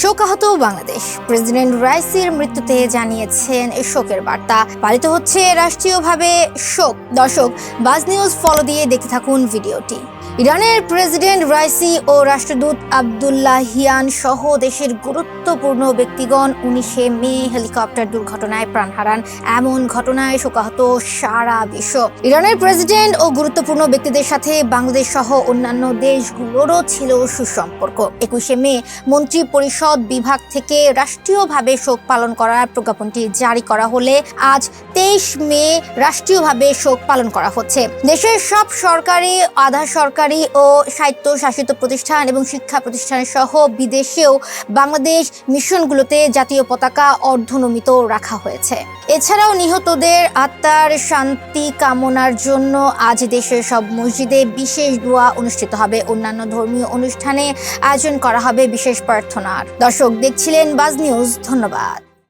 শোকাহত বাংলাদেশ। প্রেসিডেন্ট রাইসির মৃত্যুতে জানিয়েছেন শোকের বার্তা। পালিত হচ্ছে রাষ্ট্রীয়ভাবে শোক। দর্শক, বাজ নিউজ ফলো দিয়ে দেখতে থাকুন ভিডিওটি। ইরানের প্রেসিডেন্ট রাইসি ও রাষ্ট্রদূত আবদুল্লাহ হিয়ান সহ দেশের গুরুত্বপূর্ণ ব্যক্তিগণ উনিশে মে হেলিকপ্টার দুর্ঘটনায় প্রাণ হারান। এমন ঘটনায় শোকাহত সারা বিশ্ব। ইরানের প্রেসিডেন্ট ও গুরুত্বপূর্ণ ব্যক্তিদের সাথে বাংলাদেশ সহ অন্যান্য দেশগুলোরও ছিল সুসম্পর্ক। একুশে মে মন্ত্রী পরিষদ বিভাগ থেকে রাষ্ট্রীয়ভাবে শোক পালন করার প্রজ্ঞাপনটি জারি করা হলে আজ তেইশ মে রাষ্ট্রীয়ভাবে শোক পালন করা হচ্ছে। দেশের সব সরকারি, আধা সরকারি ও স্বায়ত্ত শাসিত প্রতিষ্ঠান এবং শিক্ষা প্রতিষ্ঠান সহ বিদেশেও বাংলাদেশ মিশনগুলোতে জাতীয় পতাকা অর্ধনমিত রাখা হয়েছে। এছাড়াও নিহতদের আত্মার শান্তি কামনার জন্য আজ দেশের সব মসজিদে বিশেষ দোয়া অনুষ্ঠিত হবে। অন্যান্য ধর্মীয় অনুষ্ঠানে আয়োজন করা হবে বিশেষ প্রার্থনার। দর্শক দেখছিলেন বাজ নিউজ ধন্যবাদ।